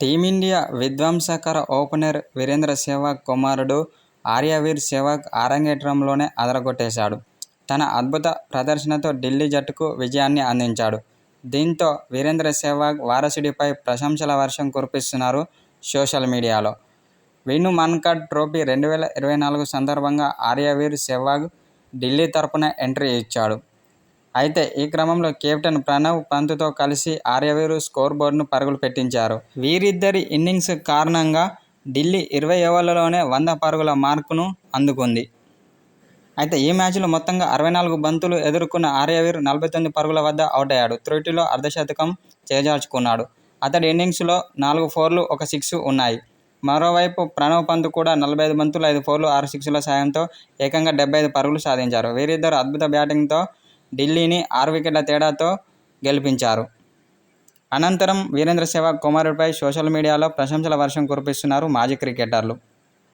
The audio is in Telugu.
టీమిండియా విధ్వంసకర ఓపెనర్ వీరేంద్ర సెహ్వాగ్ కుమారుడు ఆర్యవీర్ సెహ్వాగ్ అరంగేట్రంలోనే అదరగొట్టేశాడు. తన అద్భుత ప్రదర్శనతో ఢిల్లీ జట్టుకు విజయాన్ని అందించాడు. దీంతో వీరేంద్ర సెహ్వాగ్ వారసుడిపై ప్రశంసల వర్షం కురిపిస్తున్నారు సోషల్ మీడియాలో. విను మన్కడ్ ట్రోఫీ రెండు వేల ఇరవై నాలుగు సందర్భంగా ఆర్యవీర్ సెహ్వాగ్ ఢిల్లీ తరఫున ఎంట్రీ ఇచ్చాడు. అయితే ఈ క్రమంలో కెప్టెన్ ప్రణవ్ పంత్తో కలిసి ఆర్యవీరు స్కోర్ బోర్డును పరుగులు పెట్టించారు. వీరిద్దరి ఇన్నింగ్స్ కారణంగా ఢిల్లీ ఇరవై ఓవర్లలోనే వంద పరుగుల మార్కును అందుకుంది. అయితే ఈ మ్యాచ్లో మొత్తంగా అరవై నాలుగు బంతులు ఎదుర్కొన్న ఆర్యవీర్ నలభై తొమ్మిది పరుగుల వద్ద అవుటయ్యాడు. త్రుటిలో అర్ధశతకం చేజార్చుకున్నాడు. అతడి ఇన్నింగ్స్లో నాలుగు ఫోర్లు, ఒక సిక్స్ ఉన్నాయి. మరోవైపు ప్రణవ్ పంత్ కూడా నలభై ఐదు బంతులు ఐదు ఫోర్లు, ఆరు సిక్స్ల సాయంతో ఏకంగా డెబ్బై ఐదు పరుగులు సాధించారు. వీరిద్దరు అద్భుత బ్యాటింగ్తో ఢిల్లీని ఆరు వికెట్ల తేడాతో గెలిపించారు. అనంతరం వీరేంద్ర సెహ్వాగ్ కుమారుడిపై సోషల్ మీడియాలో ప్రశంసల వర్షం కురిపిస్తున్నారు మాజీ క్రికెటర్లు.